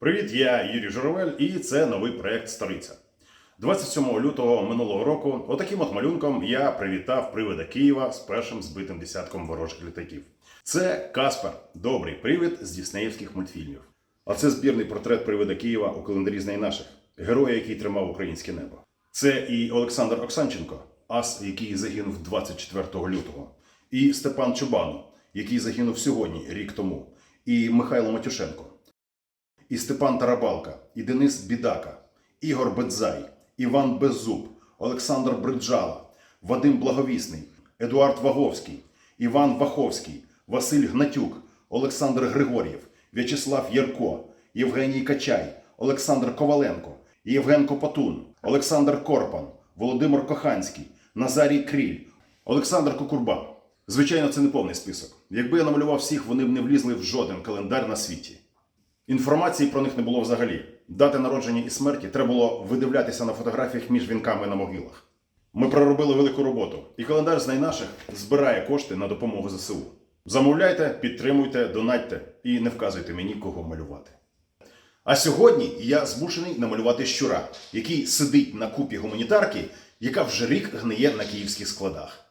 Привіт, я Юрій Журавель, і це новий проект Стариця. 27 лютого минулого року, отаким от малюнком, я привітав привида Києва з першим збитим десятком ворожих літаків. Це Каспер, добрий привид з діснеївських мультфільмів. А це збірний портрет привида Києва у календарі з найнаших, героя, який тримав українське небо. Це і Олександр Оксанченко, ас, який загинув 24 лютого, і Степан Чубану, який загинув сьогодні, рік тому, і Михайло Матюшенко, і Степан Тарабалка, і Денис Бідака, Ігор Бедзай, Іван Беззуб, Олександр Бриджала, Вадим Благовісний, Едуард Ваговський, Іван Ваховський, Василь Гнатюк, Олександр Григор'єв, В'ячеслав Єрко, Євгеній Качай, Олександр Коваленко, Євген Копотун, Олександр Корпан, Володимир Коханський, Назарій Кріль, Олександр Кукурба. Звичайно, це не повний список. Якби я намалював всіх, вони б не влізли в жоден календар на світі. Інформації про них не було взагалі. Дати народження і смерті треба було видивлятися на фотографіях між вінками на могилах. Ми проробили велику роботу, і календар з найнаших збирає кошти на допомогу ЗСУ. Замовляйте, підтримуйте, донатьте і не вказуйте мені, кого малювати. А сьогодні я змушений намалювати щура, який сидить на купі гуманітарки, яка вже рік гниє на київських складах.